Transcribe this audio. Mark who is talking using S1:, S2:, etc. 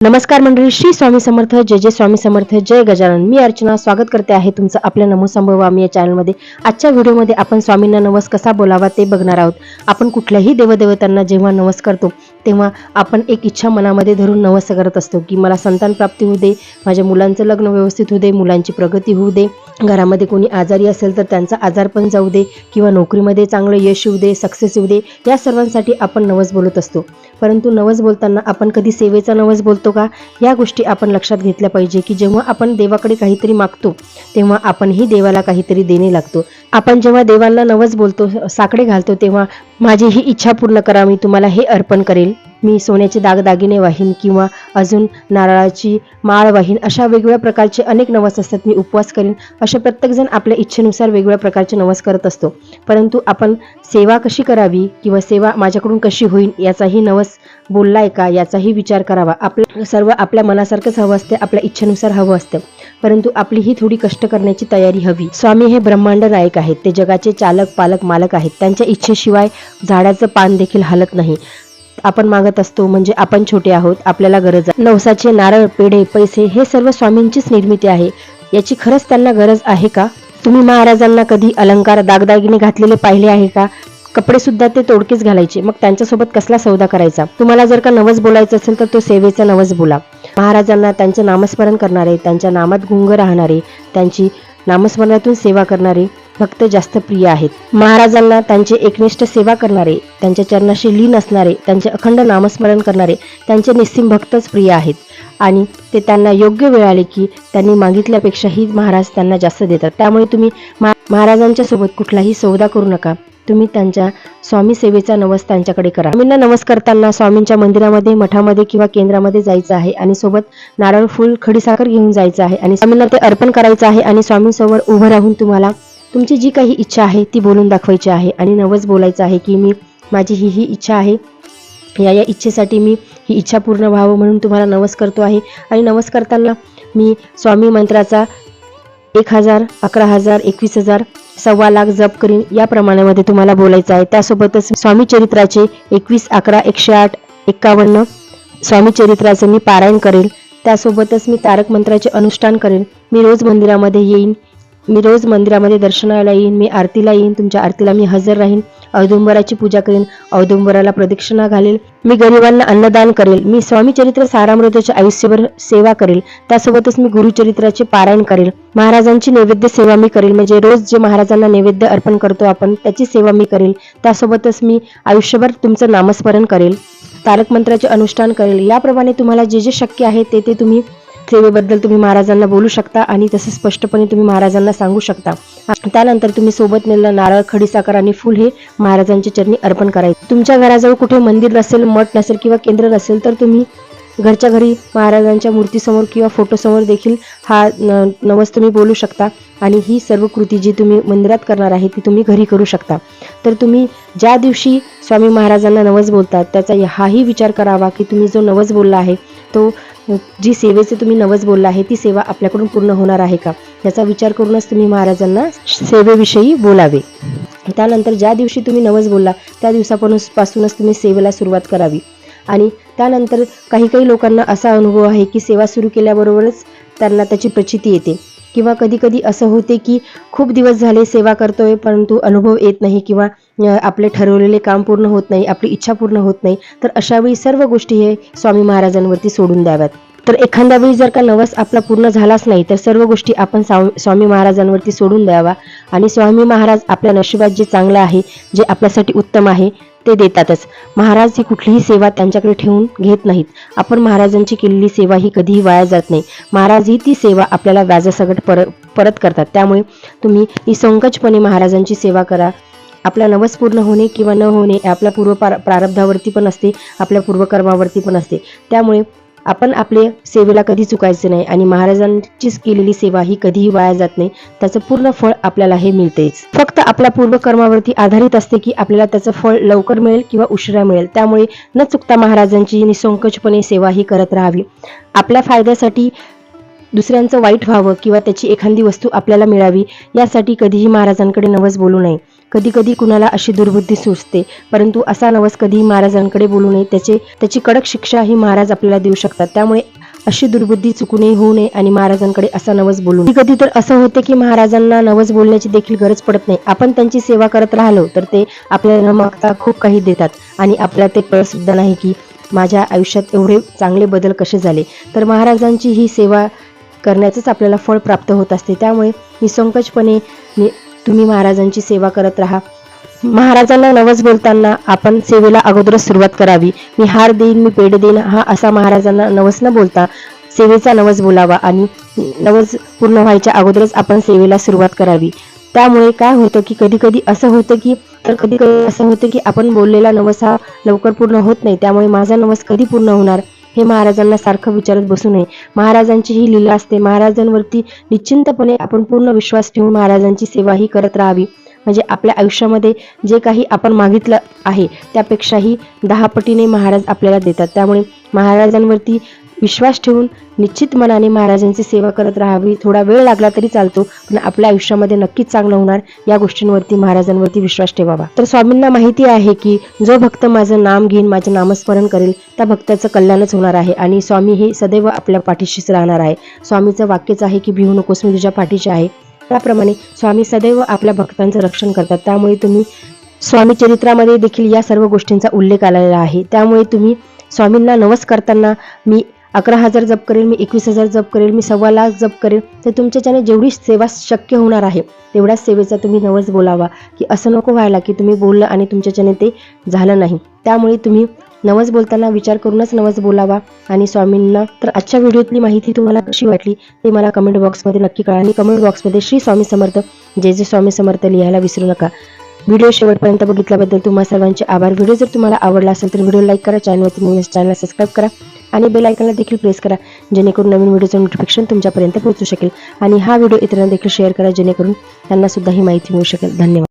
S1: नमस्कार मंडळी श्री स्वामी समर्थ जय जय स्वामी समर्थ जय गजानन. मी अर्चना स्वागत करते आहे तुमचं आपल्या नमो संभवामी या चॅनलमध्ये आजच्या व्हिडिओमध्ये आपण स्वामींना नवस कसा बोलावा ते बघणार आहोत. आपण कुठल्याही देवदेवतांना जेव्हा नवस करतो तेव्हा आपण एक इच्छा मनामध्ये धरून नवस करत असतो की मला संतान प्राप्ती होऊ दे माझ्या मुलांचं लग्न व्यवस्थित होऊ दे मुलांची प्रगती होऊ दे घरामध्ये कोणी आजारी असेल तर त्यांचा आजार पण जाऊ दे किंवा नोकरीमध्ये चांगलं यश येऊ दे सक्सेस येऊ दे या सर्वांसाठी आपण नवस बोलत असतो. परंतु नवस बोलताना आपण कधी सेवेचा नवस बोलतो का? या गोष्टी आपण लक्षात घेतल्या पाहिजे की जेव्हा आपण देवाकडे काहीतरी मागतो तेव्हा आपणही देवाला काहीतरी देणे लागतो. आपण जेव्हा देवांना नवस बोलतो साकडे घालतो तेव्हा माझी ही इच्छा पूर्ण करा मी तुम्हाला हे अर्पण करेल. मी सोन्याचे दागदागिने वाहीन किंवा अजून नारळाची माळ वाहीन अशा वेगवेगळ्या प्रकारचे अनेक नवस असतात मी उपवास करीन. असे प्रत्येकजण आपल्या इच्छेनुसार वेगवेगळ्या प्रकारचे नवस करत असतो. परंतु आपण सेवा कशी करावी किंवा सेवा माझ्याकडून कशी होईल याचाही नवस बोललाय का याचाही विचार करावा. आपलं सर्व आपल्या मनासारखंच हवं असते आपल्या इच्छेनुसार हवं असतं. परंतु आपली ही थोडी कष्ट करण्याची तयारी हवी. स्वामी हे ब्रह्मांड नायक आहेत. ते जगाचे चालक पालक मालक आहेत. त्यांच्या इच्छेशिवाय झाडाचं पान देखील हलत नाही. आपण मागत असतो म्हणजे आपण छोटे आहोत. आपल्याला गरज आहे. नवसाचे नारळ पेढे पैसे हे सर्व स्वामींचीच निर्मिती आहे. याची खरंच त्यांना गरज आहे का? तुम्ही महाराजांना कधी अलंकार दागदागिने घातलेले पाहिले आहे का? कपडे सुद्धा ते तोडकेच घालायचे. मग त्यांच्यासोबत कसला सौदा करायचा? तुम्हाला जर का नवस बोलायचं असेल तर तो सेवेचा नवस बोला. महाराजांना त्यांचे नामस्मरण करणारे त्यांच्या नामात गुंग राहणारे त्यांची नामस्मरणातून सेवा करणारे भक्त जास्त प्रिय आहेत. महाराजांना त्यांचे एकनिष्ठ सेवा करणारे त्यांच्या चरणाशी लीन असणारे त्यांचे अखंड नामस्मरण करणारे त्यांचे निस्सिम भक्तच प्रिय आहेत. आणि ते त्यांना योग्य वेळ आले की त्यांनी मागितल्यापेक्षाही महाराज त्यांना जास्त देतात. त्यामुळे तुम्ही महाराजांच्या सोबत कुठलाही सौदा करू नका. तुम्ही त्यांच्या स्वामी सेवेचा नवस त्यांच्याकडे करा. स्वामींना नवस करताना स्वामींच्या मंदिरामध्ये मठामध्ये किंवा केंद्रामध्ये जायचं आहे आणि सोबत नारळ फुल खडीसाखर घेऊन जायचं आहे आणि स्वामींना ते अर्पण करायचं आहे आणि स्वामींसमोर उभं राहून तुम्हाला तुमची जी काही इच्छा आहे ती बोलून दाखवायची आहे आणि नवस बोलायचं आहे की मी माझी ही ही इच्छा आहे. या या इच्छेसाठी मी ही इच्छा पूर्ण व्हावं म्हणून तुम्हाला नवस करतो आहे. आणि नवस करताना मी स्वामी मंत्राचा एक हजार अकरा हजार एकवीस हजार सव्वा लाख जप करीन. या प्रमाणामध्ये तुम्हाला बोलायचं आहे. त्यासोबतच स्वामी चरित्राचे एकवीस अकरा एकशे आठ एक्कावन्न स्वामी चरित्राचं मी पारायण करेल. त्यासोबतच मी तारक मंत्राचे अनुष्ठान करेन मी रोज मंदिरामध्ये येईन. मी रोज मंदिरामध्ये दर्शनाला येईन. मी आरतीला येईन. तुमच्या आरतीला मी हजर राहीन. औदुंबराची पूजा करेन औदुंबराला प्रदक्षिणा घालेल. मी गरिबांना अन्नदान करेल. मी स्वामी चरित्र सारामृताचे आयुष्यभर सेवा करेल. त्यासोबतच मी गुरुचरित्राचे पारायण करेल. महाराजांची नैवेद्य सेवा मी करेल. म्हणजे रोज जे महाराजांना नैवेद्य अर्पण करतो आपण त्याची सेवा मी करेल. त्यासोबतच मी आयुष्यभर तुमचं नामस्मरण करेल. तारक मंत्राचे अनुष्ठान करेल. याप्रमाणे तुम्हाला जे जे शक्य आहे ते ते तुम्ही सेवेबद्दल तुम्ही महाराजांना बोलू शकता आणि तसं स्पष्टपणे तुम्ही महाराजांना सांगू शकता. त्यानंतर तुम्ही सोबत नेलेला नारळ खडीसाखर आणि फुल हे महाराजांच्या चरणी अर्पण करायचे. तुमच्या घराजवळ कुठे मंदिर नसेल मठ नसेल किंवा केंद्र नसेल तर तुम्ही घरच्या घरी महाराजांच्या मूर्तीसमोर किंवा फोटोसमोर देखील हा न- नवस तुम्ही बोलू शकता आणि ही सर्व कृती जी तुम्ही मंदिरात करणार आहे ती तुम्ही घरी करू शकता. तर तुम्ही ज्या दिवशी स्वामी महाराजांना नवस बोलतात त्याचा हाही विचार करावा की तुम्ही जो नवस बोलला आहे तो जी सेवेचे तुम्ही नवस बोलला आहे ती सेवा आपल्याकडून पूर्ण होणार आहे का? याचा विचार करूनच तुम्ही महाराजांना सेवेविषयी बोलावे. त्यानंतर ज्या दिवशी तुम्ही नवस बोलला त्या दिवसापासूनच तुम्ही सेवेला सुरुवात करावी. आणि त्यानंतर काही काही लोकांना असा अनुभव आहे की सेवा सुरू केल्याबरोबरच त्यांना त्याची प्रचिती येते. किंवा कधी कधी असं होते की खूप दिवस झाले सेवा करतोय परंतु अनुभव येत नाही किंवा आपले ठरवलेले काम पूर्ण होत नाही आपली इच्छा पूर्ण होत नाही तर अशावेळी सर्व गोष्टी हे स्वामी महाराजांवरती सोडून द्याव्यात. तर एखाद्या वेळी जर का नवस आपला पूर्ण झालाच नाही तर सर्व गोष्टी आपण स्वामी महाराजांवरती सोडून द्यावा. आणि स्वामी महाराज आपल्या नशिबात जे चांगलं आहे जे आपल्यासाठी उत्तम आहे ते देतातच. महाराज ही कुठलीही सेवा त्यांच्याकडे ठेवून घेत नाहीत. आपण महाराजांची केलेली सेवा ही कधीही वाया जात नाही. महाराज ही ती सेवा आपल्याला व्याजासकट परत परत करतात. त्यामुळे तुम्ही निसंकोचपणे महाराजांची सेवा करा. आपला नवस पूर्ण होणे किंवा न होणे आपल्या पूर्व प्रारब्धावरती पण असते. आपल्या पूर्वकर्मावरती पण असते. त्यामुळे आपण आपले सेवेला कधी चुकायचे नाही आणि महाराजांचीच केलेली सेवा ही कधीही वाया जात नाही त्याचं पूर्ण फळ आपल्याला हे मिळतेच. फक्त आपल्या पूर्वकर्मावरती आधारित असते की आपल्याला त्याचं फळ लवकर मिळेल किंवा उशिरा मिळेल. त्यामुळे न चुकता महाराजांची निसंकोचपणे सेवा ही करत राहावी. आपल्या फायद्यासाठी दुसऱ्यांचं वाईट व्हावं किंवा त्याची एखादी वस्तू आपल्याला मिळावी यासाठी कधीही महाराजांकडे नवस बोलू नये. कधी कधी कुणाला अशी दुर्बुद्धी सुचते. परंतु असा नवस कधीही महाराजांकडे बोलू नये. त्याचे त्याची कडक शिक्षा ही महाराज आपल्याला देऊ शकतात. त्यामुळे अशी दुर्बुद्धी चुकूनही होऊ नये आणि महाराजांकडे असा नवस बोलू नये. कधी तर असं होते की महाराजांना नवस बोलण्याची देखील गरज पडत नाही. आपण त्यांची सेवा करत राहिलो तर ते आपल्याला न मागता खूप काही देतात आणि आपल्याला ते कळत सुद्धा नाही की माझ्या आयुष्यात एवढे चांगले बदल कसे झाले. तर महाराजांची ही सेवा करण्याचंच आपल्याला फळ प्राप्त होत असते. त्यामुळे निसंकोचपणे तुम्ही महाराजांची सेवा करत राहा. महाराजांना नवस बोलताना आपण सेवेला अगोदरच सुरुवात करावी. मी हार देईन मी पेढे देईन हा असा महाराजांना नवस न बोलता सेवेचा नवस बोलावा आणि नवस पूर्ण व्हायच्या अगोदरच आपण सेवेला सुरुवात करावी. त्यामुळे काय होतं की कधी कधी असं होतं की तर कधी कधी असं होतं की आपण बोललेला नवस हा लवकर पूर्ण होत नाही. त्यामुळे माझा नवस कधी पूर्ण होणार? हे महाराजांना सारखं विचारत बसू नये. महाराजांची ही लीला असते. महाराजांवरती निश्चिंतपणे आपण पूर्ण विश्वास ठेवून महाराजांची सेवा ही करत राहावी. म्हणजे आपल्या आयुष्यामध्ये जे काही आपण मागितलं आहे त्यापेक्षाही दहा पटीने महाराज आपल्याला देतात. त्यामुळे महाराजांवरती विश्वास ठेवून निश्चित मनाने महाराजांची सेवा करत राहावी. थोडा वेळ लागला तरी चालतो पण आपल्या आयुष्यामध्ये नक्कीच चांगलं होणार या गोष्टींवरती महाराजांवरती विश्वास ठेवावा. तर स्वामींना माहिती आहे की जो भक्त माझं नाम घेईन माझं नामस्मरण करेल त्या भक्ताचं कल्याणच होणार आहे आणि स्वामी हे सदैव आपल्या पाठीशीच राहणार आहे. स्वामीचं वाक्यच आहे की भिवू नकोस मी तुझ्या पाठीशी आहे. त्याप्रमाणे स्वामी सदैव आपल्या भक्तांचं रक्षण करतात. त्यामुळे तुम्ही स्वामी चरित्रामध्ये देखील या सर्व गोष्टींचा उल्लेख आलेला आहे. त्यामुळे तुम्ही स्वामींना नवस करताना मी अकरा हजार जप करेल मी एकवीस हजार जप करेल मी सव्वा लाख जप करेल तर तुमच्याच्याने जेवढी सेवा शक्य होणार आहे तेवढ्याच सेवेचा तुम्ही नवस बोलावा की असं नको व्हायला की तुम्ही बोललं आणि तुमच्याच्याने ते झालं नाही. त्यामुळे तुम्ही नवस बोलताना विचार करूनच नवस बोलावा. आणि स्वामींना तर आजच्या व्हिडिओतली माहिती तुम्हाला कशी वाटली ते मला कमेंट बॉक्समध्ये नक्की कळा आणि कमेंट बॉक्समध्ये श्री स्वामी समर्थ जे जे स्वामी समर्थ लिहायला विसरू नका. व्हिडिओ शेवटपर्यंत बघितल्याबद्दल तुम्हाला सर्वांचे आभार. व्हिडिओ जर तुम्हाला आवडला असेल तर व्हिडिओ लाईक करा चॅनलवरती चॅनल सबस्क्राईब करा. आणि बेल आयकनला देखील प्रेस करा जेणेकरून नवीन व्हिडिओचं नोटिफिकेशन तुमच्यापर्यंत पोहोचू शकेल. आणि हा व्हिडिओ इतरांना देखील शेअर करा जेणेकरून त्यांना सुद्धा ही माहिती मिळू शकेल. धन्यवाद.